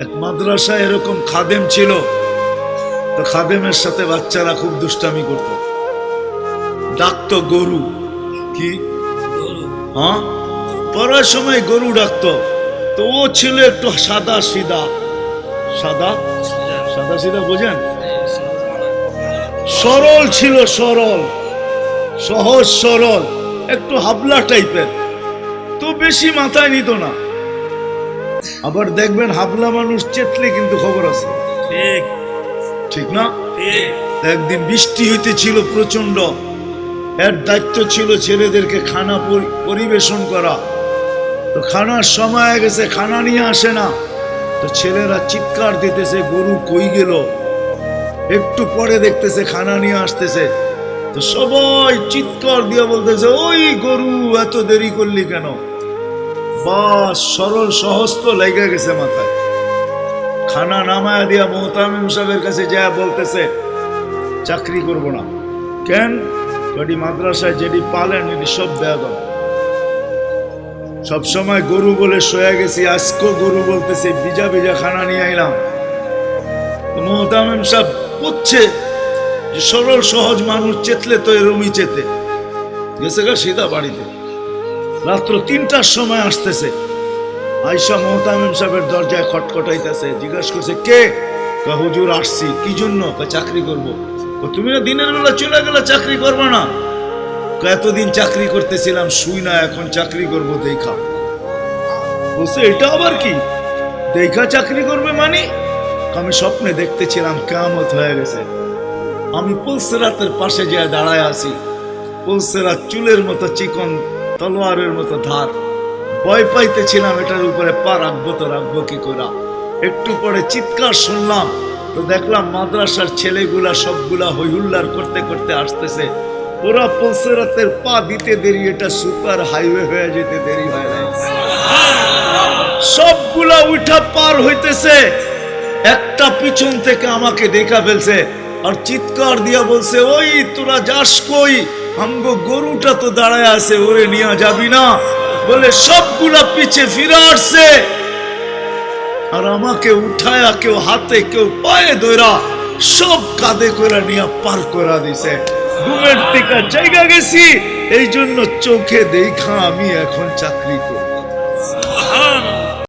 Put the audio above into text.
এক মাদ্রাসায় এরকম খাদেম ছিল, তো খাদেমের সাথে বাচ্চারা খুব দুষ্টামি করত। ডাকতো গরু, কি? হ্যাঁ? পড়ার সময় গরু ডাকতো, তো ও ছিল একটু সাদা সিধা সাদা? সাদা সিধা বোঝেন? সরল ছিল, সরল। সহজ, সরল। একটু হাবলা টাইপের। তো বেশি মাথায় নিত না। আবার দেখবেন হাবলা মানুষ চেতলে কিন্তু খবর আছে। ঠিক। ঠিক না? একদিন বৃষ্টি হইতেছিল প্রচণ্ড এর দায়িত্ব ছিল ছেলেদেরকে খানা পরিবেশন করা। তো খানার সময় গেছে খানা নিয়ে আসে না। তো ছেলেরা চিৎকার দিতেছে গরু কই গেল? একটু পরে দেখতেছে খানা নিয়ে আসতেছে। তো সবাই চিৎকার দিয়ে বলতেছে ওই গরু এত দেরি করলি কেন? বাস, সরল সহজ তো লেগে গেছে মাথায়। খানা নামায়া দিয়া মোহতামিম সাহেবের কাছে যা বলতেছে, চাকরি করব না। কেন? কটি মাদ্রাসায় যেটি পালেন, এটি সব দেয়া দাও সবসময় গরু বলে শোয়া গেছি, আজকেও গরু বলতেছে বিজা বিজা খানা নিয়ে আইলাম। মোহতামিম সাহেব বুঝছে যে সরল, সহজ মানুষ চেতলে তো এরমই চেতে। গেছে গা সীতা বাড়িতে। রাত্র তিনটার সময় আসতেছে। আইসা মোহতামিম সাহেবের দরজায় খটখটাইতেছে, জিজ্ঞাসা করছে, কে? হুজুর, আসছি। কি জন্য? চাকরি করব। তুমি না দিনের বেলা চলে গেলে চাকরি করবে না? এতদিন চাকরি করতেছিলাম, শুই না, এখন চাকরি করব, দেখা। বলছে, এটা আবার কি? দেখা চাকরি করবে মানে? আমি স্বপ্নে দেখতেছিলাম কেমত হয়ে গেছে। আমি পুলসেরাতের পাশে যায় দাঁড়ায় আছি। পুলসেরাত চুলের মতো চিকন তলোয়ারের মতো ধার। ভয় পাইতেছিলাম এটার উপরে পা রাখব তো রাখব কি করা? একটু পরে চিৎকার শুনলাম, তো দেখলাম মাদ্রাসার ছেলেগুলা সবগুলা হইহুল্লার করতে করতে আসতেছে। ওরা পুলসেরাতের পা দিতে দেরি, এটা সুপার হাইওয়ে হয়ে যেতে দেরি হয় নাই। সবগুলা উঠা পার হইতেছে। একটা পিছন থেকে আমাকে দেখা ফেলছে, আর চিৎকার দিয়া বলছে, ওই তোরা যাস কই? আমগো গরুটা তো দাঁড়ায় আছে, ওরে নিয়ে যাবি না। বলে, সবগুলা পিছে ফিরে আসছে। আর আমাকে উঠায়া কেউ হাতে, কেউ পায়ে ধরা সব কাঁধে করে নিয়ে পার করা দিছে। ঘুমের টিকা জায়গা গেছি এই জন্য চোখে দেখা আমি এখন চাকরি করি।